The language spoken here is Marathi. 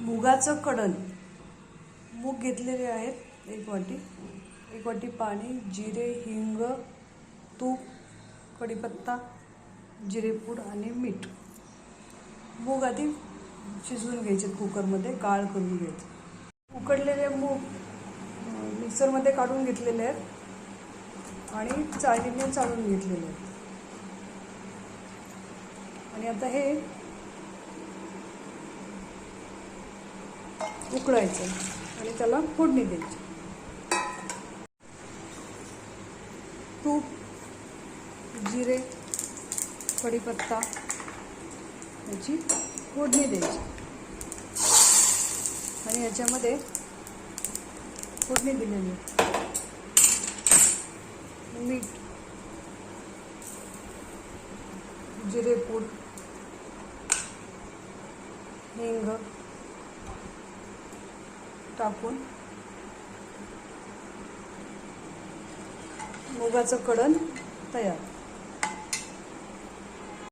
मुगाचं कडण मूग घेतलेले आहेत. एक वाटी. एक वाटी पाणी जिरे हिंग तूप कढीपत्ता जिरेपूड आणि मीठ. मूग आधी शिजवून घ्यायचे कुकरमध्ये गाळ करून घ्यायचे. उकडलेले मूग मिक्सरमध्ये काढून घेतलेले आहेत आणि चाळणीने चाळून घेतलेले आहेत. आणि आता हे उकळायचं आणि त्याला फोडणी द्यायची. तूप जिरे कढीपत्ता याची फोडणी द्यायची. आणि याच्यामध्ये फोडणी दिलेली. मीठ जिरेपूड हिंग टाकून मुगाचं कडण तयार.